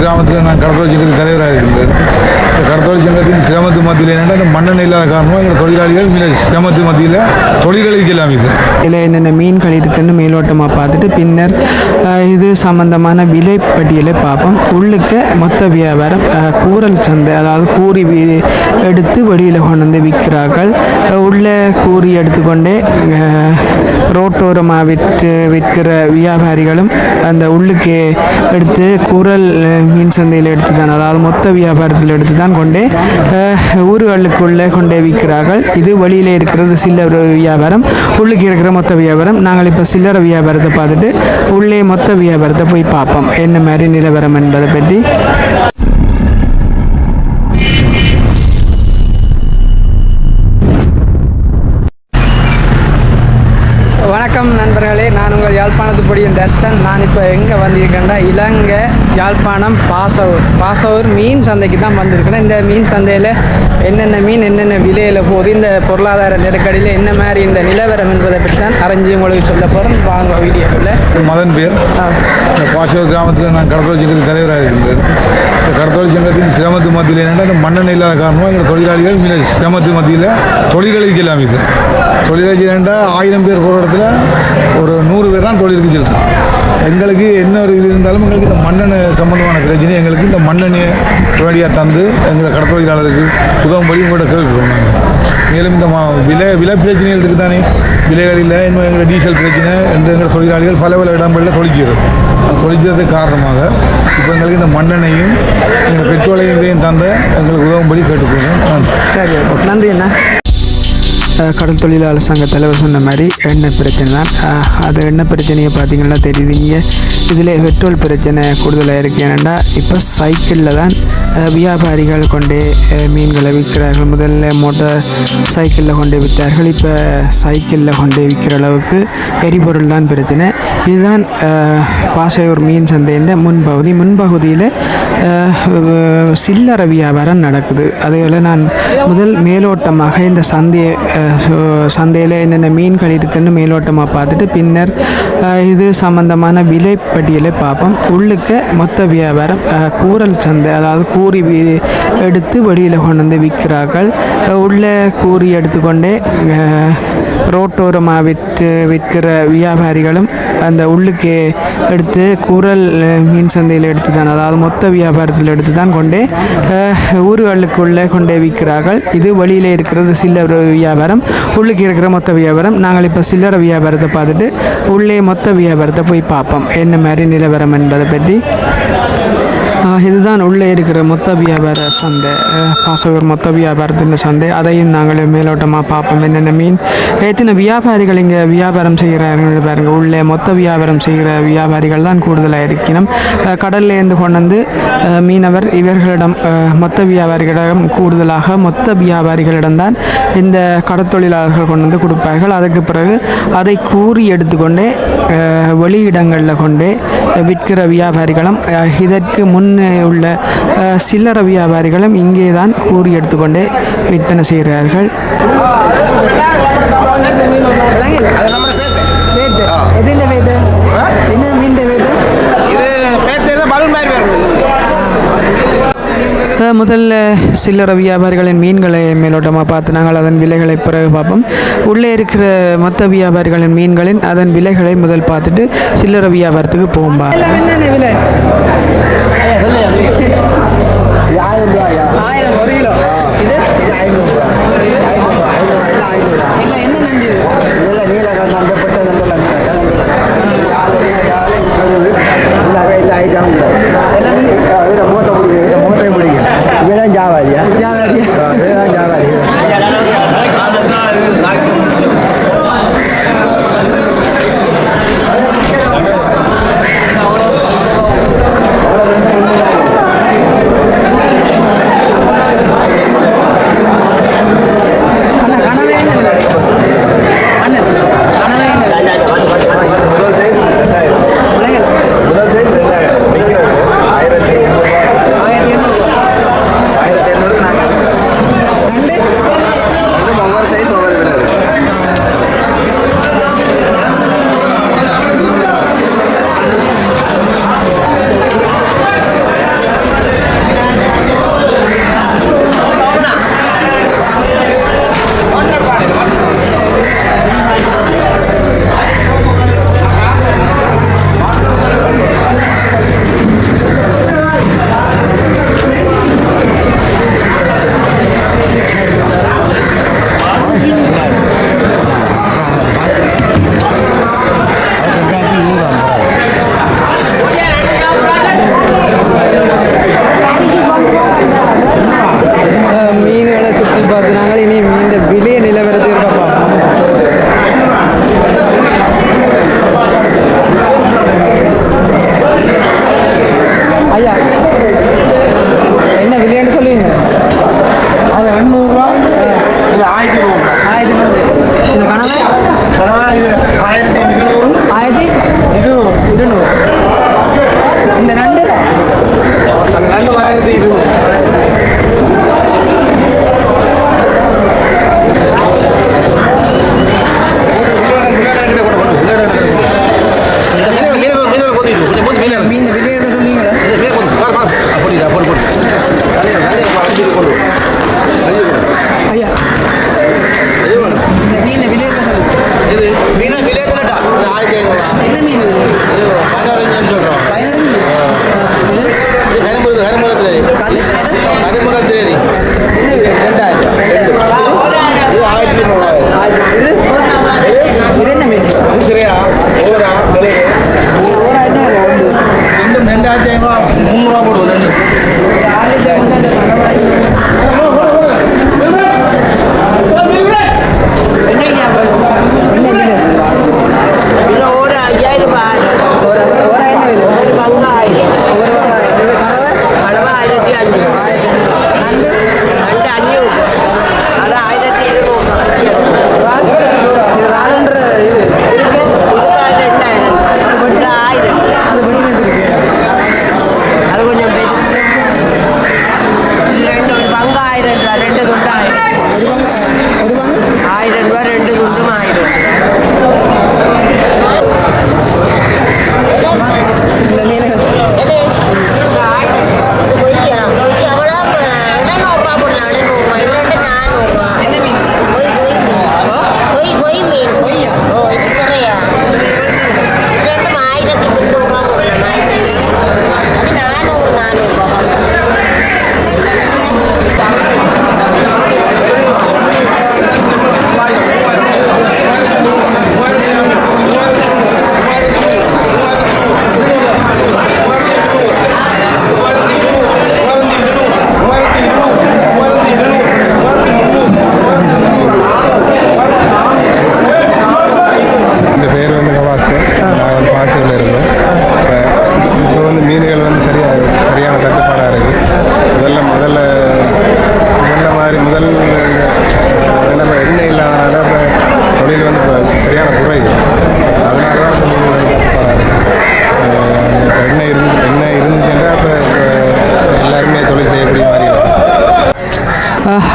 கிராமத்தில் நான் கடற்கரை சங்கத்தின் தலைவராக இருக்கின்றேன் இந்த கடற்கரை சங்கத்தின் சிரமத்து மத்தியில் என்னென்னா இந்த மண்ணெண்ணெய் இல்லாத காரணமாக எங்கள் தொழிலாளிகள் மிக சிரமத்து மத்தியில் தொழில்களுக்கு இல்லாமல் இருக்குது இதில் என்னென்ன மீன்கள் இருக்குன்னு மேலோட்டமாக பார்த்துட்டு பின்னர் இது சம்பந்தமான விலைப்பட்டியலை பார்ப்போம். உள்ளுக்கு மொத்த வியாபாரம் கூரல் சந்தை அதாவது கூறி எடுத்து வெளியில் கொண்டு வந்து விற்கிறார்கள். உள்ளே உள்ள கூறி எடுத்துக்கொண்டே ரோட்டோரமாக விற்று விற்கிற வியாபாரிகளும் அந்த உள்ளுக்கு எடுத்து குரல் மீன் சந்தையில் எடுத்து தான் அதாவது மொத்த வியாபாரத்தில் எடுத்து தான் கொண்டே ஊர்களுக்குள்ளே கொண்டே விற்கிறார்கள். இது வெளியில் இருக்கிறது சில்லறை வியாபாரம் உள்ளுக்கு இருக்கிற மொத்த வியாபாரம். நாங்கள் இப்போ சில்லறை வியாபாரத்தை பார்த்துட்டு உள்ளே மொத்த வியாபாரத்தை போய் பார்ப்போம். என்ன மாதிரி நிலவரம் என்பதை பற்றி. நான் உங்கள் யாழ்ப்பாணத்து பொடியின் தர்ஷன் நான் இப்போ எங்கே வந்திருக்கேன்டா? இலங்கை யாழ்ப்பாணம் பாசவூர். பாசவூர் மீன் சந்தைக்கு தான் வந்திருக்கிறேன் இந்த மீன் சந்தையில் என்னென்ன மீன் என்னென்ன விலையில் போகுது இந்த பொருளாதார நெருக்கடியில் என்ன மாதிரி இந்த நிலவரம் என்பதை பற்றி தான் அறிஞ்சு உங்களுக்கு சொல்ல போகிறேன் வாங்க வீடியோக்குள்ளே. மதன் பேர். பாஷூர் கிராமத்தில் நான் கடற்கரை சங்கத்தின் தலைவராக இருக்கின்றேன் இந்த கடற்கரை சங்கத்தின் சிரமத்து மத்தியில் என்னென்னா இந்த மண்ணெண்ணெய் இல்லாத காரணமாக எங்கள் தொழிலாளிகள் மிக சிரமத்து மத்தியில் தொழில்களுக்கு இல்லாமல் இருக்குது ஏன்டா ஆயிரம் பேர் போகிற இடத்துல ஒரு நூறு பேர் தான் தொழிலுக்கு செல்லும் எங்களுக்கு என்ன ஒரு இது இருந்தாலும் எங்களுக்கு இந்த மண்ணெண்ணு சம்மந்தமான பிரச்சனை எங்களுக்கு இந்த மண்ணெண்ணையை உடனடியாக தந்து எங்களை கடற்தொழிலாளருக்கு உதவும்படி உங்கள்கிட்ட கேட்கிறோம் நாங்கள் மேலும் இந்த மா- விலை விலை பிரச்சனைகள் இருக்குது தானே விலைகளில் இன்னும் எங்கள் டீசல் பிரச்சனை என்று எங்கள் தொழிலாளிகள் பல பல இடங்களில் தொழிக்கிறது அது தொழிக்கிறதுக்கு காரணமாக இப்போ எங்களுக்கு இந்த மண்ணெண்ணையும் எங்கள் பெட்ரோலையும் இதையும் தந்த எங்களுக்கு உதவும்படி கேட்டுக்கொள்கிறோம் நன்றி. சரி நன்றி அண்ணா. கடல் தொழிலாளர் சங்க தலைவர் சொன்ன மாதிரி எண்ணெய் பிரச்சனை தான். அது எண்ணெய் பிரச்சனையை பார்த்தீங்கன்னா தெரியுதுங்க இதில் பெட்ரோல் பிரச்சனை கூடுதலாக இருக்குது ஏன்னா இப்போ சைக்கிளில் தான் வியாபாரிகள் கொண்டே மீன்களை விற்கிறார்கள். முதல்ல மோட்டார் சைக்கிளில் கொண்டு விற்றார்கள். இப்போ சைக்கிளில் கொண்டு விற்கிற அளவுக்கு எரிபொருள் தான் பிரச்சனை. இதுதான் பாசையூர் மீன் சந்தையின் முன்பகுதி. முன்பகுதியில் சில்லறை வியாபாரம் நடக்குது. அதேபோல் நான் முதல் மேலோட்டமாக இந்த சந்தையை அஹ், சந்தையில் என்னென்ன மீன்கள் இருக்குன்னு மேலோட்டமாக பார்த்துட்டு பின்னர் இது சம்பந்தமான விலை பட்டியலை பார்ப்போம். உள்ளுக்க மொத்த வியாபாரம் கூரல் சந்தை அதாவது கூறி எடுத்து வெளியில் கொண்டு வந்து விற்கிறார்கள். உள்ளே கூறி எடுத்துக்கொண்டே ரோட்டோரமாக விற்று விற்கிற வியாபாரிகளும் அந்த உள்ளுக்கு எடுத்து கூரல் மீன் சந்தையில் எடுத்து தான் அதாவது மொத்த வியாபாரத்தில் எடுத்து தான் கொண்டே ஊர்களுக்குள்ளே கொண்டே விற்கிறார்கள். இது வெளியில் இருக்கிறது சில்லறை வியாபாரம் உள்ளுக்கு இருக்கிற மொத்த வியாபாரம். நாங்கள் இப்போ சில்லறை வியாபாரத்தை பார்த்துட்டு உள்ளே மொத்த வியாபாரத்தை போய் பார்ப்போம். என்ன மாதிரி நிலவரம் என்பதை பற்றி இதுதான் உள்ளே இருக்கிற மொத்த வியாபார சந்தை. ஆஹ் பாசவர் மொத்த வியாபாரத்தின் சந்தை. அதையும் நாங்கள் மேலோட்டமாக பார்ப்போம். என்னென்ன மீன்? எத்தனை வியாபாரிகள் இங்கே வியாபாரம் செய்கிறார்கள் பாருங்க. உள்ளே மொத்த வியாபாரம் செய்கிற வியாபாரிகள் தான் கூடுதலாக இருக்கணும் கடல்லேருந்து கொண்டு வந்து மீனவர் இவர்களிடம் மொத்த வியாபாரிகளிடம் கூடுதலாக மொத்த வியாபாரிகளிடம்தான் இந்த கடற்தொழிலாளர்கள் கொண்டு வந்து கொடுப்பார்கள். அதுக்கு பிறகு அதை கூறி எடுத்துக்கொண்டே வெளியிடங்களில் கொண்டே விற்கிற வியாபாரிகளும் இதற்கு முன்னே உள்ள சில்லறை வியாபாரிகளும் இங்கே தான் கூறி எடுத்துக்கொண்டே விற்பனை செய்கிறார்கள். முதல்ல சில்லறை வியாபாரிகளின் மீன்களை மேலோட்டமாக பார்த்து நாங்கள் அதன் விலைகளை பிறகு பார்ப்போம். உள்ளே இருக்கிற மொத்த வியாபாரிகளின் மீன்களின் அதன் விலைகளை முதல் பார்த்துட்டு சில்லறை வியாபாரத்துக்கு போகும்பா ஆயிரம் ஒரு கிலோ. இது? இல்லை என்ன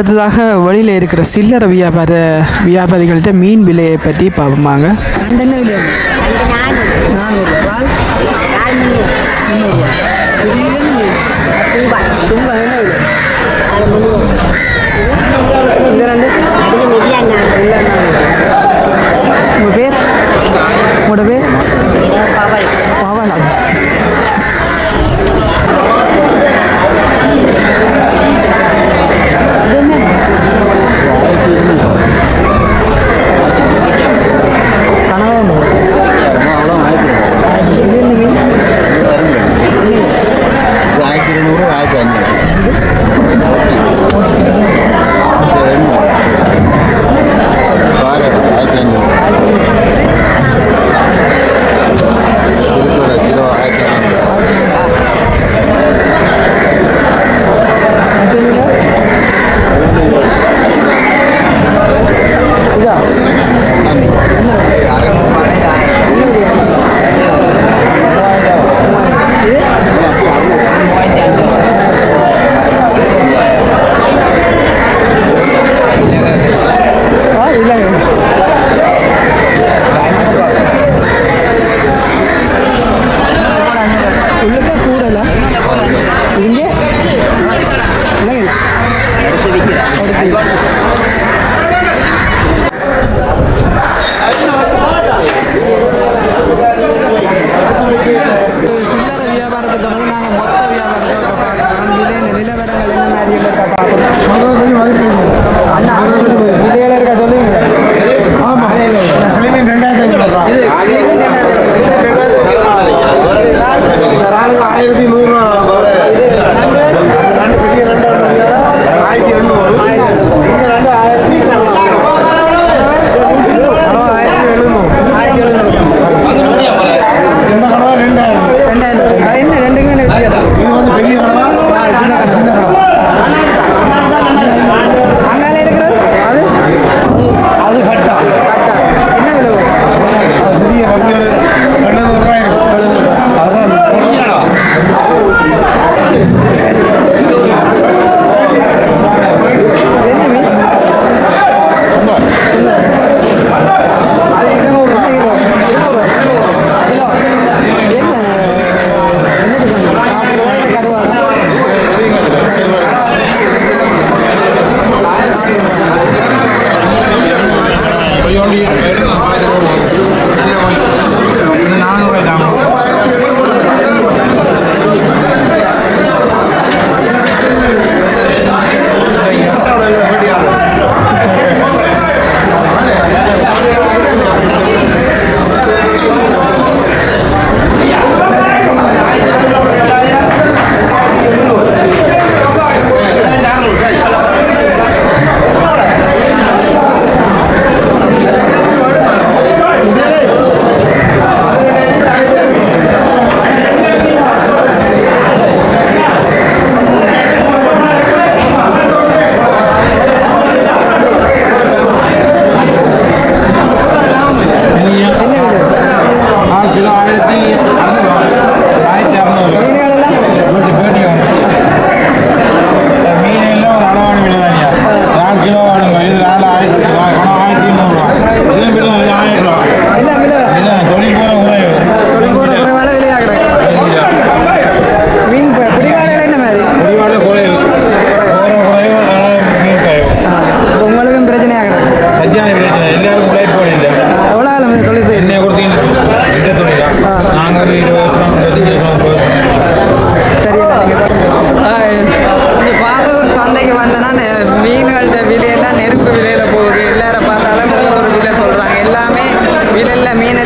அடுத்ததாக வழியில் இருக்கிற சில்லற வியாபார வியாபாரிகள்கிட்ட மீன் விலையை பற்றி பார்ப்பாங்க சும்மா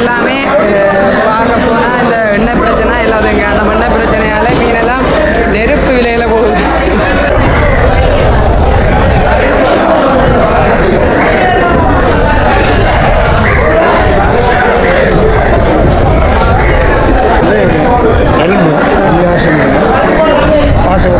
எல்லாமே பார்க்க போனால் இந்த எண்ணெய் பிரச்சனை எல்லாத்துங்க அந்த மண்ணெய் பிரச்சனையால் மீனெல்லாம் நெருப்பு விலையில் போகுது. பாசம்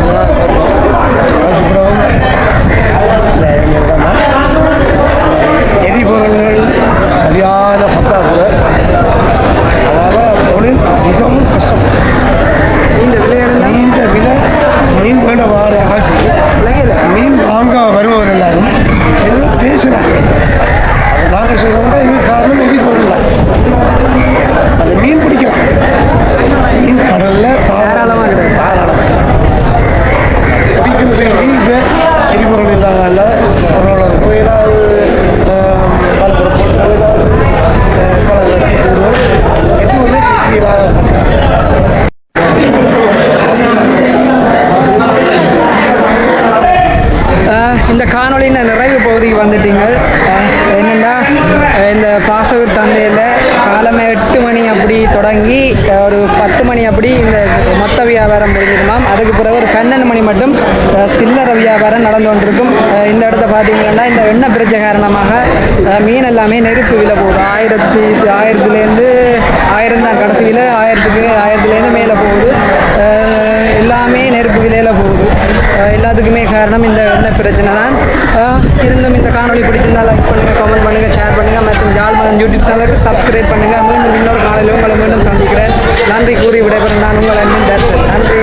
வியாபாரம் முடிஞ்சிருமாம் அதுக்கு பிறகு ஒரு பன்னெண்டு மணி மட்டும் சில்லற சில்லறை வியாபாரம் நடந்து கொண்டிருக்கும். இந்த இடத்த பார்த்தீங்கன்னா இந்த எண்ணெய் பிரச்சனை காரணமாக மீன் எல்லாமே நெருப்பு விலை போகுது. ஆயிரத்தி ஆயிரத்துலேருந்து ஆயிரம் தான் கடைசியில் ஆயிரத்துக்கு ஆயிரத்துலேருந்து மேலே போகுது. எல்லாமே நெருப்பு விலையில் போகுது. எல்லாத்துக்குமே காரணம் இந்த எண்ணெய் பிரச்சனை தான். இருந்தும் இந்த காணொலி பிடிச்சிருந்தால் லைக் பண்ணுங்கள் கமெண்ட் பண்ணுங்கள் ஷேர் பண்ணுங்கள் மற்றும் யூடியூப் சேனலுக்கு சப்ஸ்கிரைப் பண்ணுங்கள் மீண்டும் இன்னொரு காலையில் உங்களை மீண்டும் சந்திக்கிறேன். நன்றி கூறி விடைபெறும். நான் உங்கள் அன்பின் தர்சன் நன்றி.